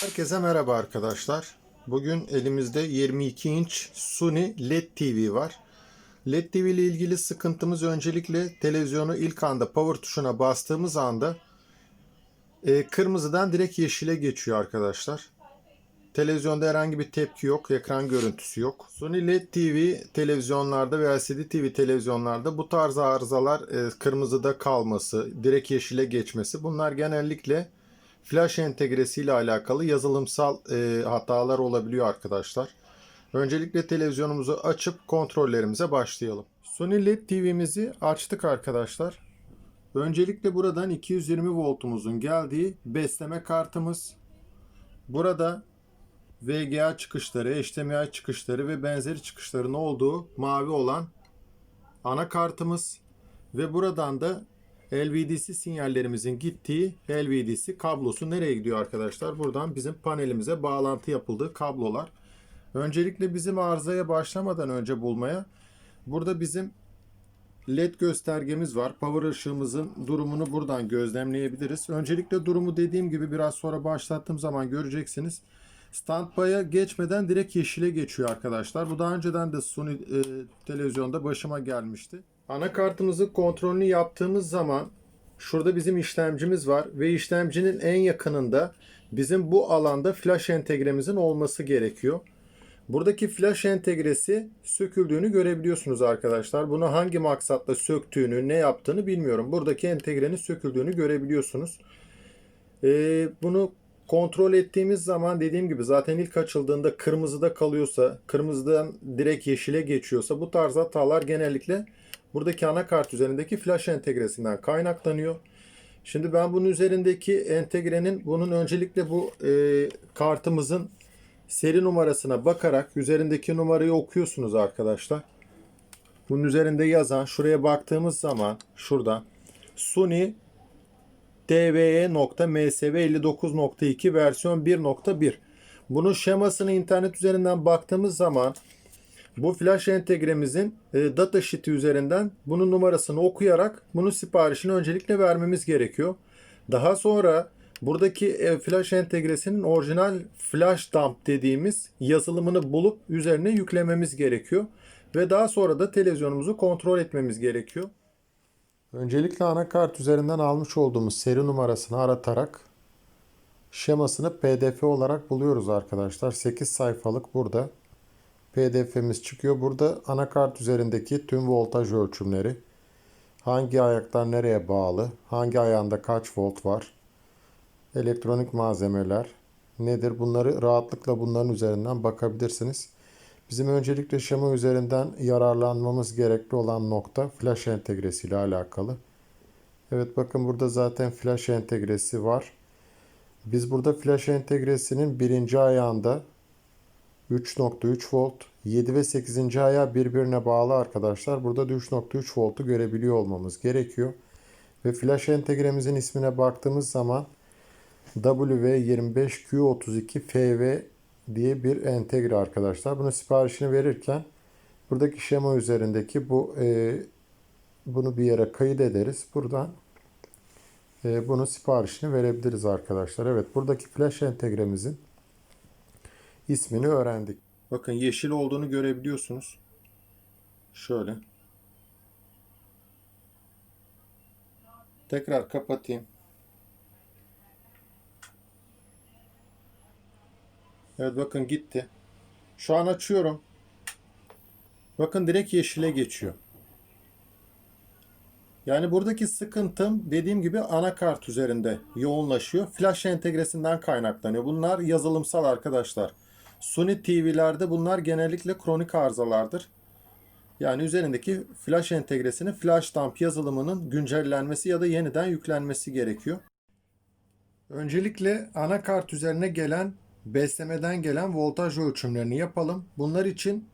Herkese merhaba arkadaşlar. Bugün elimizde 22 inç Sony LED TV var. LED TV ile ilgili sıkıntımız öncelikle televizyonu ilk anda power tuşuna bastığımız anda e, kırmızıdan direkt yeşile geçiyor arkadaşlar. Televizyonda herhangi bir tepki yok, ekran görüntüsü yok. Sony LED TV televizyonlarda ve LCD TV televizyonlarda bu tarz arızalar e, kırmızıda kalması, direkt yeşile geçmesi bunlar genellikle flash entegresi ile alakalı yazılımsal e, hatalar olabiliyor arkadaşlar. Öncelikle televizyonumuzu açıp kontrollerimize başlayalım. Sony LED TV'mizi açtık arkadaşlar. Öncelikle buradan 220 voltumuzun geldiği besleme kartımız. Burada VGA çıkışları, HDMI çıkışları ve benzeri çıkışların olduğu mavi olan anakartımız ve buradan da LVDC sinyallerimizin gittiği LVDC kablosu nereye gidiyor arkadaşlar? Buradan bizim panelimize bağlantı yapıldığı kablolar. Öncelikle bizim arızaya başlamadan önce bulmaya burada bizim LED göstergemiz var. Power ışığımızın durumunu buradan gözlemleyebiliriz. Öncelikle durumu dediğim gibi biraz sonra başlattığım zaman göreceksiniz. Standby'a geçmeden direkt yeşile geçiyor arkadaşlar. Bu daha önceden de Sony e, televizyonda başıma gelmişti. Anakartımızın kontrolünü yaptığımız zaman şurada bizim işlemcimiz var ve işlemcinin en yakınında bizim bu alanda flash entegremizin olması gerekiyor. Buradaki flash entegresi söküldüğünü görebiliyorsunuz arkadaşlar. Bunu hangi maksatla söktüğünü, ne yaptığını bilmiyorum. Buradaki entegrenin söküldüğünü görebiliyorsunuz. Ee, bunu kontrol ettiğimiz zaman dediğim gibi zaten ilk açıldığında kırmızıda kalıyorsa, kırmızıdan direkt yeşile geçiyorsa bu tarz hatalar genellikle buradaki anakart üzerindeki flash entegresinden kaynaklanıyor. Şimdi ben bunun üzerindeki entegrenin bunun öncelikle bu e, kartımızın seri numarasına bakarak üzerindeki numarayı okuyorsunuz arkadaşlar. Bunun üzerinde yazan şuraya baktığımız zaman şurada Sony DVE.MSV59.2 versiyon 1.1. Bunun şemasını internet üzerinden baktığımız zaman bu flash entegremizin e, datasheet'i üzerinden bunun numarasını okuyarak bunun siparişini öncelikle vermemiz gerekiyor. Daha sonra buradaki e, flash entegresinin orijinal flash dump dediğimiz yazılımını bulup üzerine yüklememiz gerekiyor. Ve daha sonra da televizyonumuzu kontrol etmemiz gerekiyor. Öncelikle anakart üzerinden almış olduğumuz seri numarasını aratarak şemasını pdf olarak buluyoruz arkadaşlar. 8 sayfalık burada pdf'miz çıkıyor. Burada anakart üzerindeki tüm voltaj ölçümleri, hangi ayaklar nereye bağlı, hangi ayağında kaç volt var, elektronik malzemeler nedir bunları rahatlıkla bunların üzerinden bakabilirsiniz. Bizim öncelikle şema üzerinden yararlanmamız gerekli olan nokta flash entegresi ile alakalı. Evet bakın burada zaten flash entegresi var. Biz burada flash entegresinin birinci ayağında 3.3 volt, 7 ve 8. ayağı birbirine bağlı arkadaşlar. Burada da 3.3 voltu görebiliyor olmamız gerekiyor. Ve flash entegremizin ismine baktığımız zaman W25Q32FV diye bir entegre arkadaşlar. Bunu siparişini verirken buradaki şema üzerindeki bu e, bunu bir yere kayıt ederiz. Buradan e, bunu siparişini verebiliriz arkadaşlar. Evet buradaki flash entegremizin ismini öğrendik. Bakın yeşil olduğunu görebiliyorsunuz. Şöyle. Tekrar kapatayım. Evet bakın gitti. Şu an açıyorum. Bakın direkt yeşile geçiyor. Yani buradaki sıkıntım dediğim gibi anakart üzerinde yoğunlaşıyor. Flash entegresinden kaynaklanıyor. Bunlar yazılımsal arkadaşlar. Sony TV'lerde bunlar genellikle kronik arızalardır. Yani üzerindeki flash entegresinin flash dump yazılımının güncellenmesi ya da yeniden yüklenmesi gerekiyor. Öncelikle anakart üzerine gelen beslemeden gelen voltaj ölçümlerini yapalım. Bunlar için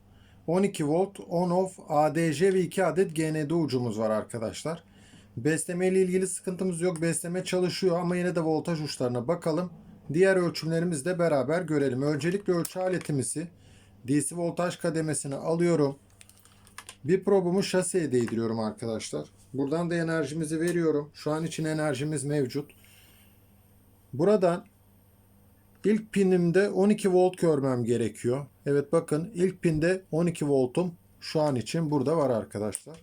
12 volt on-off ADC ve 2 adet GND ucumuz var arkadaşlar. Besleme ile ilgili sıkıntımız yok. Besleme çalışıyor ama yine de voltaj uçlarına bakalım. Diğer ölçümlerimizi de beraber görelim. Öncelikle ölçü aletimizi DC voltaj kademesini alıyorum. Bir probumu şaseye değdiriyorum arkadaşlar. Buradan da enerjimizi veriyorum. Şu an için enerjimiz mevcut. Buradan İlk pinimde 12 volt görmem gerekiyor. Evet bakın ilk pinde 12 voltum şu an için burada var arkadaşlar.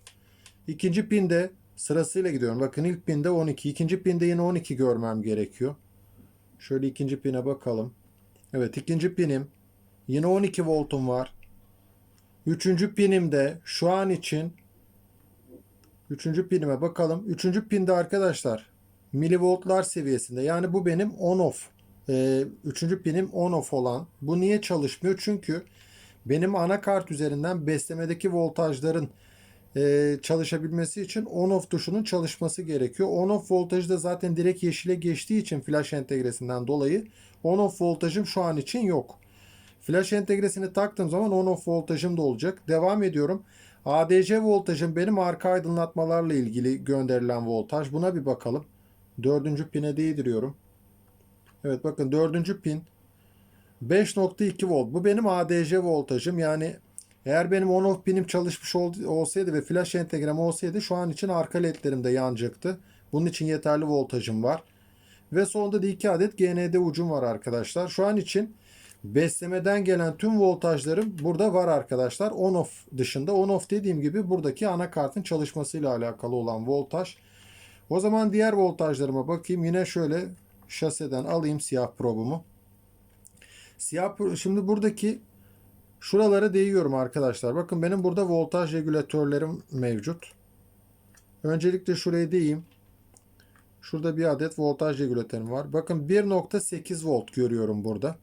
İkinci pinde sırasıyla gidiyorum. Bakın ilk pinde 12. ikinci pinde yine 12 görmem gerekiyor. Şöyle ikinci pine bakalım. Evet ikinci pinim yine 12 voltum var. Üçüncü pinimde şu an için Üçüncü pinime bakalım. Üçüncü pinde arkadaşlar milivoltlar seviyesinde. Yani bu benim on off. Ee, üçüncü pinim on off olan. Bu niye çalışmıyor? Çünkü benim anakart üzerinden beslemedeki voltajların e, çalışabilmesi için on off tuşunun çalışması gerekiyor. On off voltajı da zaten direkt yeşile geçtiği için flash entegresinden dolayı on off voltajım şu an için yok. Flash entegresini taktığım zaman on off voltajım da olacak. Devam ediyorum. ADC voltajım benim arka aydınlatmalarla ilgili gönderilen voltaj. Buna bir bakalım. Dördüncü pine değdiriyorum. Evet bakın dördüncü pin 5.2 volt. Bu benim ADC voltajım. Yani eğer benim on off pinim çalışmış ol- olsaydı ve flash entegrem olsaydı şu an için arka ledlerim de yanacaktı. Bunun için yeterli voltajım var. Ve sonunda da 2 adet GND ucum var arkadaşlar. Şu an için beslemeden gelen tüm voltajlarım burada var arkadaşlar. On off dışında. On off dediğim gibi buradaki anakartın çalışmasıyla alakalı olan voltaj. O zaman diğer voltajlarıma bakayım. Yine şöyle şaseden alayım siyah probumu. Siyah şimdi buradaki şuralara değiyorum arkadaşlar. Bakın benim burada voltaj regülatörlerim mevcut. Öncelikle şuraya değeyim. Şurada bir adet voltaj regülatörüm var. Bakın 1.8 volt görüyorum burada.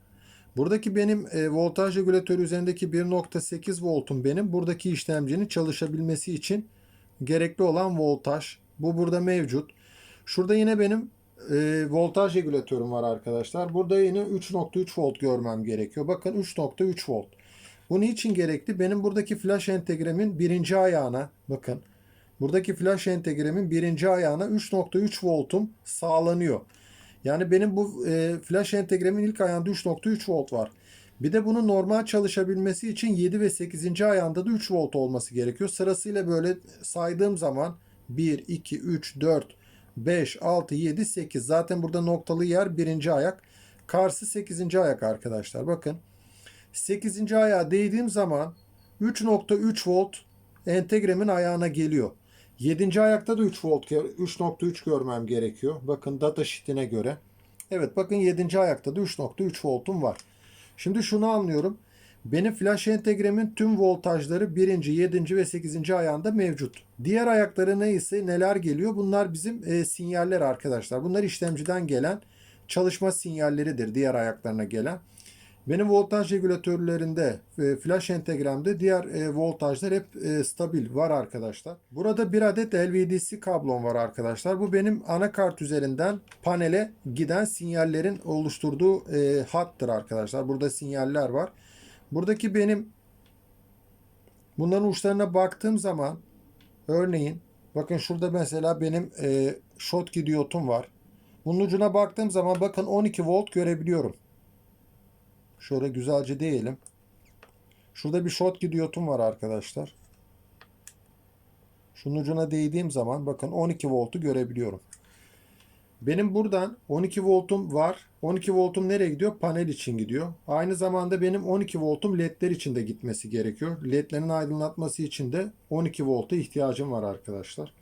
Buradaki benim e, voltaj regülatörü üzerindeki 1.8 voltum benim buradaki işlemcinin çalışabilmesi için gerekli olan voltaj. Bu burada mevcut. Şurada yine benim e, voltaj regülatörüm var arkadaşlar. Burada yine 3.3 volt görmem gerekiyor. Bakın 3.3 volt. Bu niçin gerekli? Benim buradaki flash entegremin birinci ayağına bakın. Buradaki flash entegremin birinci ayağına 3.3 voltum sağlanıyor. Yani benim bu e, flash entegremin ilk ayağında 3.3 volt var. Bir de bunun normal çalışabilmesi için 7 ve 8. ayağında da 3 volt olması gerekiyor. Sırasıyla böyle saydığım zaman 1, 2, 3, 4, 5, 6, 7, 8. Zaten burada noktalı yer birinci ayak. Karşı 8. ayak arkadaşlar. Bakın 8. ayağa değdiğim zaman 3.3 volt entegremin ayağına geliyor. 7. ayakta da 3 volt 3.3 görmem gerekiyor. Bakın data sheet'ine göre. Evet bakın 7. ayakta da 3.3 voltum var. Şimdi şunu anlıyorum. Benim flash entegremin tüm voltajları 1. 7. ve 8. ayağında mevcut. Diğer ayakları neyse neler geliyor? Bunlar bizim e, sinyaller arkadaşlar. Bunlar işlemciden gelen çalışma sinyalleridir diğer ayaklarına gelen. Benim voltaj regülatörlerinde, e, flash entegremde diğer e, voltajlar hep e, stabil var arkadaşlar. Burada bir adet LVDC kablom var arkadaşlar. Bu benim anakart üzerinden panele giden sinyallerin oluşturduğu hattır arkadaşlar. Burada sinyaller var. Buradaki benim bunların uçlarına baktığım zaman örneğin bakın şurada mesela benim Schottky diyotum var. Bunun ucuna baktığım zaman bakın 12 volt görebiliyorum. Şöyle güzelce değelim. Şurada bir Schottky diyotum var arkadaşlar. Şunun ucuna değdiğim zaman bakın 12 voltu görebiliyorum. Benim buradan 12 voltum var. 12 voltum nereye gidiyor? Panel için gidiyor. Aynı zamanda benim 12 voltum ledler için de gitmesi gerekiyor. Ledlerin aydınlatması için de 12 volta ihtiyacım var arkadaşlar.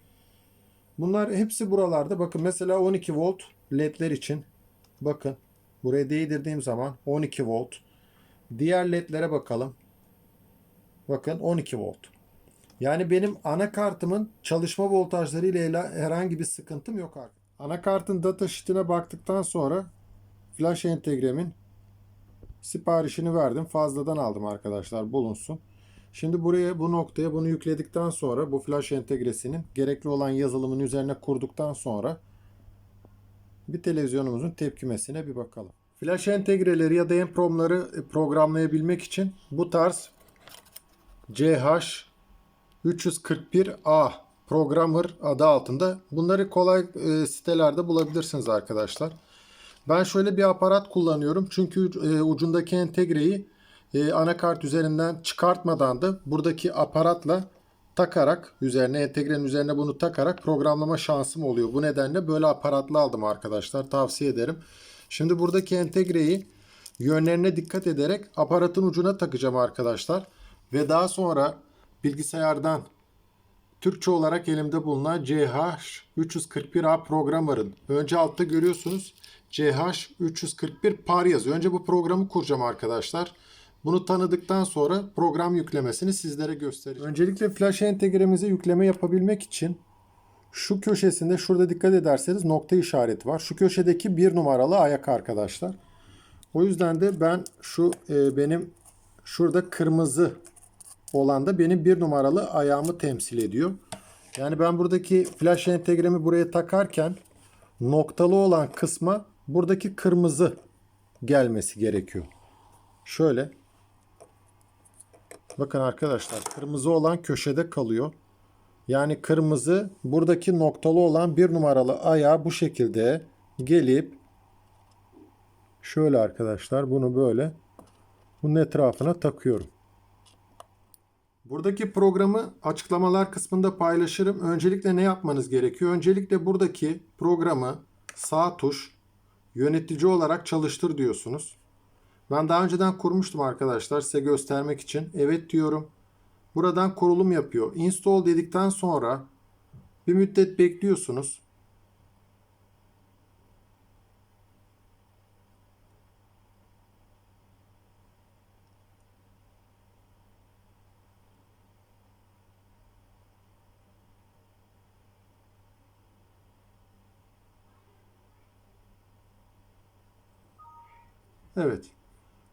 Bunlar hepsi buralarda. Bakın mesela 12 volt ledler için. Bakın buraya değdirdiğim zaman 12 volt. Diğer ledlere bakalım. Bakın 12 volt. Yani benim anakartımın çalışma voltajları ile herhangi bir sıkıntım yok artık. Anakartın data sheet'ine baktıktan sonra flash entegremin siparişini verdim. Fazladan aldım arkadaşlar bulunsun. Şimdi buraya bu noktaya bunu yükledikten sonra bu flash entegresinin gerekli olan yazılımın üzerine kurduktan sonra bir televizyonumuzun tepkimesine bir bakalım. Flash entegreleri ya da EEPROM'ları programlayabilmek için bu tarz CH 341A Programmer adı altında. Bunları kolay e, sitelerde bulabilirsiniz arkadaşlar. Ben şöyle bir aparat kullanıyorum. Çünkü e, ucundaki entegreyi e, anakart üzerinden çıkartmadan da buradaki aparatla takarak üzerine entegrenin üzerine bunu takarak programlama şansım oluyor. Bu nedenle böyle aparatlı aldım arkadaşlar. Tavsiye ederim. Şimdi buradaki entegreyi yönlerine dikkat ederek aparatın ucuna takacağım arkadaşlar. Ve daha sonra bilgisayardan Türkçe olarak elimde bulunan CH341A programmer'ın önce altta görüyorsunuz CH341 par yazıyor. Önce bu programı kuracağım arkadaşlar. Bunu tanıdıktan sonra program yüklemesini sizlere göstereceğim. Öncelikle flash entegremize yükleme yapabilmek için şu köşesinde şurada dikkat ederseniz nokta işareti var. Şu köşedeki bir numaralı ayak arkadaşlar. O yüzden de ben şu e, benim şurada kırmızı olan da benim bir numaralı ayağımı temsil ediyor. Yani ben buradaki flash entegremi buraya takarken noktalı olan kısma buradaki kırmızı gelmesi gerekiyor. Şöyle. Bakın arkadaşlar kırmızı olan köşede kalıyor. Yani kırmızı buradaki noktalı olan bir numaralı ayağı bu şekilde gelip şöyle arkadaşlar bunu böyle bunun etrafına takıyorum. Buradaki programı açıklamalar kısmında paylaşırım. Öncelikle ne yapmanız gerekiyor? Öncelikle buradaki programı sağ tuş yönetici olarak çalıştır diyorsunuz. Ben daha önceden kurmuştum arkadaşlar size göstermek için. Evet diyorum. Buradan kurulum yapıyor. Install dedikten sonra bir müddet bekliyorsunuz. Evet.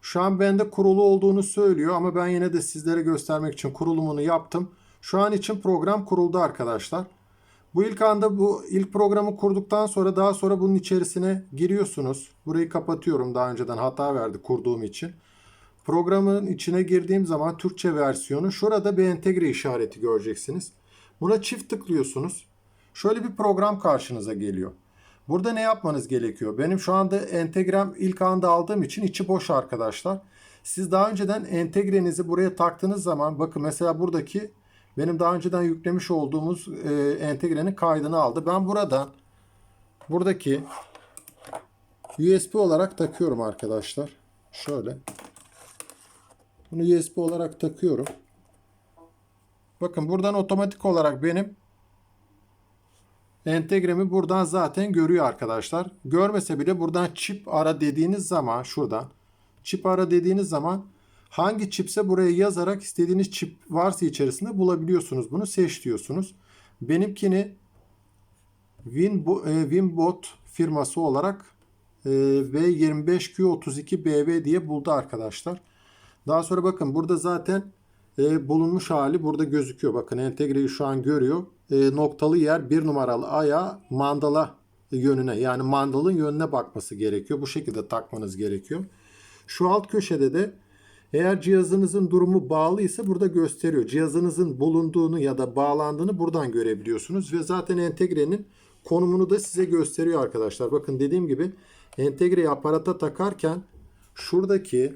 Şu an bende kurulu olduğunu söylüyor ama ben yine de sizlere göstermek için kurulumunu yaptım. Şu an için program kuruldu arkadaşlar. Bu ilk anda bu ilk programı kurduktan sonra daha sonra bunun içerisine giriyorsunuz. Burayı kapatıyorum daha önceden hata verdi kurduğum için. Programın içine girdiğim zaman Türkçe versiyonu şurada bir entegre işareti göreceksiniz. Buna çift tıklıyorsunuz. Şöyle bir program karşınıza geliyor. Burada ne yapmanız gerekiyor? Benim şu anda entegrem ilk anda aldığım için içi boş arkadaşlar. Siz daha önceden entegrenizi buraya taktığınız zaman bakın mesela buradaki benim daha önceden yüklemiş olduğumuz e, entegrenin kaydını aldı. Ben buradan buradaki USB olarak takıyorum arkadaşlar. Şöyle. Bunu USB olarak takıyorum. Bakın buradan otomatik olarak benim entegremi buradan zaten görüyor arkadaşlar. Görmese bile buradan çip ara dediğiniz zaman şuradan çip ara dediğiniz zaman hangi çipse buraya yazarak istediğiniz çip varsa içerisinde bulabiliyorsunuz. Bunu seç diyorsunuz. Benimkini e, Winbot firması olarak e, V25Q32BB diye buldu arkadaşlar. Daha sonra bakın burada zaten e, bulunmuş hali burada gözüküyor. Bakın entegreyi şu an görüyor. E, noktalı yer bir numaralı ayağı mandala yönüne yani mandalın yönüne bakması gerekiyor. Bu şekilde takmanız gerekiyor. Şu alt köşede de eğer cihazınızın durumu bağlı ise burada gösteriyor. Cihazınızın bulunduğunu ya da bağlandığını buradan görebiliyorsunuz ve zaten entegrenin konumunu da size gösteriyor arkadaşlar. Bakın dediğim gibi entegreyi aparata takarken şuradaki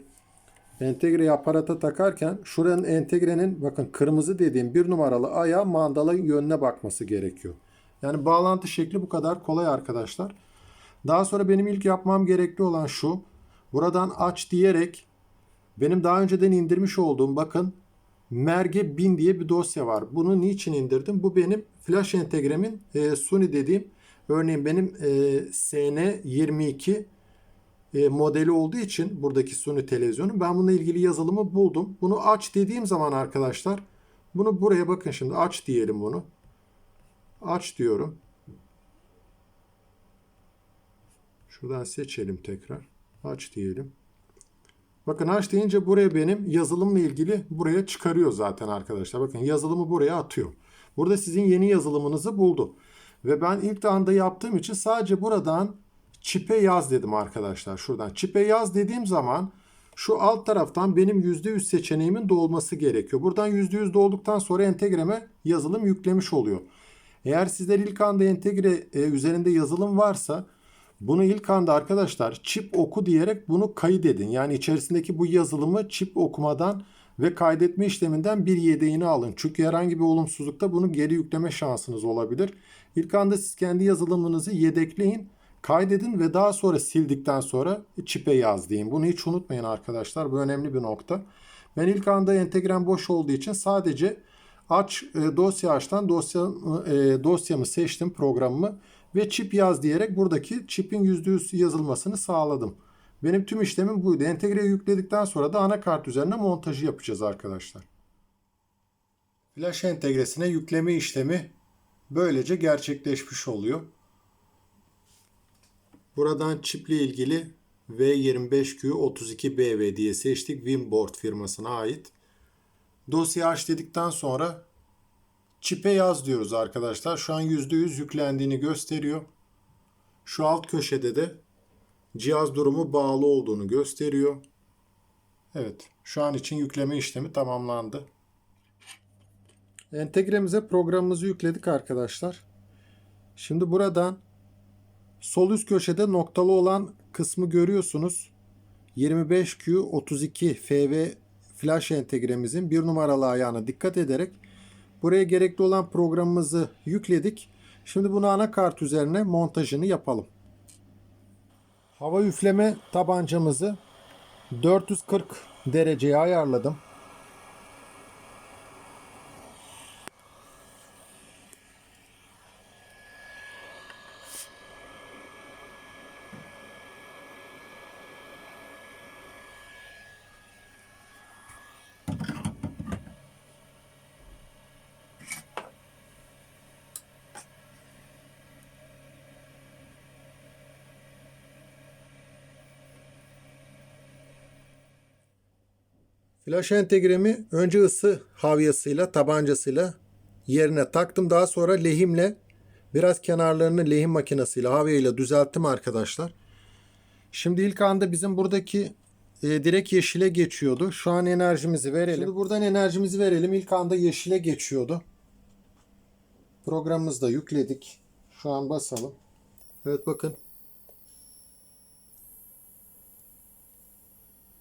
entegreyi aparata takarken şuranın entegrenin bakın kırmızı dediğim bir numaralı ayağı mandala yönüne bakması gerekiyor. Yani bağlantı şekli bu kadar kolay arkadaşlar. Daha sonra benim ilk yapmam gerekli olan şu. Buradan aç diyerek benim daha önceden indirmiş olduğum bakın Merge 1000 diye bir dosya var. Bunu niçin indirdim? Bu benim flash entegremin e, Sony dediğim örneğin benim e, SN22 e, modeli olduğu için buradaki Sony televizyonu ben bununla ilgili yazılımı buldum. Bunu aç dediğim zaman arkadaşlar bunu buraya bakın şimdi aç diyelim bunu. Aç diyorum. Şuradan seçelim tekrar. Aç diyelim. Bakın aç deyince buraya benim yazılımla ilgili buraya çıkarıyor zaten arkadaşlar. Bakın yazılımı buraya atıyor. Burada sizin yeni yazılımınızı buldu. Ve ben ilk anda yaptığım için sadece buradan çipe yaz dedim arkadaşlar. Şuradan çipe yaz dediğim zaman şu alt taraftan benim %100 seçeneğimin dolması gerekiyor. Buradan %100 dolduktan sonra entegreme yazılım yüklemiş oluyor. Eğer sizler ilk anda entegre e, üzerinde yazılım varsa bunu ilk anda arkadaşlar çip oku diyerek bunu kaydedin. Yani içerisindeki bu yazılımı çip okumadan ve kaydetme işleminden bir yedeğini alın. Çünkü herhangi bir olumsuzlukta bunu geri yükleme şansınız olabilir. İlk anda siz kendi yazılımınızı yedekleyin Kaydedin ve daha sonra sildikten sonra çipe yaz deyin. Bunu hiç unutmayın arkadaşlar. Bu önemli bir nokta. Ben ilk anda entegrem boş olduğu için sadece aç e, dosya açtan dosya e, dosyamı seçtim programımı ve çip yaz diyerek buradaki çipin %100 yazılmasını sağladım. Benim tüm işlemim buydu. Entegreyi yükledikten sonra da anakart üzerine montajı yapacağız arkadaşlar. Flash entegresine yükleme işlemi böylece gerçekleşmiş oluyor. Buradan çiple ilgili V25Q32BV diye seçtik. Winboard firmasına ait. Dosya aç dedikten sonra çipe yaz diyoruz arkadaşlar. Şu an %100 yüklendiğini gösteriyor. Şu alt köşede de cihaz durumu bağlı olduğunu gösteriyor. Evet, şu an için yükleme işlemi tamamlandı. Entegremize programımızı yükledik arkadaşlar. Şimdi buradan sol üst köşede noktalı olan kısmı görüyorsunuz. 25Q32 FV flash entegremizin bir numaralı ayağına dikkat ederek buraya gerekli olan programımızı yükledik. Şimdi bunu anakart üzerine montajını yapalım. Hava üfleme tabancamızı 440 dereceye ayarladım. Flash entegremi önce ısı havyasıyla, tabancasıyla yerine taktım. Daha sonra lehimle biraz kenarlarını lehim makinesiyle, havyayla düzelttim arkadaşlar. Şimdi ilk anda bizim buradaki e, direkt yeşile geçiyordu. Şu an enerjimizi verelim. Şimdi buradan enerjimizi verelim. İlk anda yeşile geçiyordu. Programımızı da yükledik. Şu an basalım. Evet bakın.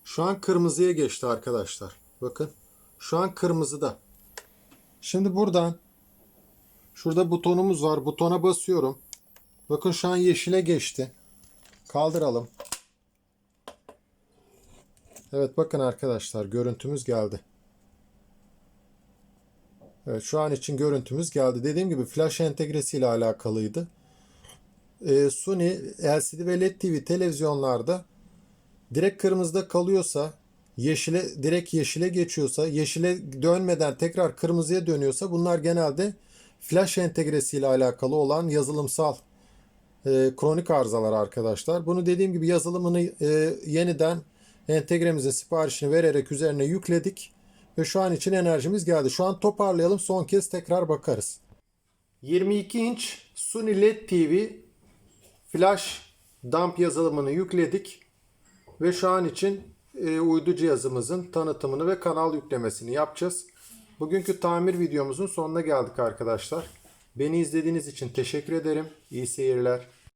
Şu an kırmızıya geçti arkadaşlar. Bakın. Şu an kırmızıda. Şimdi buradan şurada butonumuz var. Butona basıyorum. Bakın şu an yeşile geçti. Kaldıralım. Evet bakın arkadaşlar görüntümüz geldi. Evet şu an için görüntümüz geldi. Dediğim gibi flash entegresi ile alakalıydı. Ee, Sony LCD ve LED TV televizyonlarda direkt kırmızıda kalıyorsa, yeşile direkt yeşile geçiyorsa, yeşile dönmeden tekrar kırmızıya dönüyorsa bunlar genelde flash entegresi ile alakalı olan yazılımsal e, kronik arızalar arkadaşlar. Bunu dediğim gibi yazılımını e, yeniden entegremizin siparişini vererek üzerine yükledik ve şu an için enerjimiz geldi. Şu an toparlayalım son kez tekrar bakarız. 22 inç Sony LED TV flash dump yazılımını yükledik. Ve şu an için e, uydu cihazımızın tanıtımını ve kanal yüklemesini yapacağız. Bugünkü tamir videomuzun sonuna geldik arkadaşlar. Beni izlediğiniz için teşekkür ederim. İyi seyirler.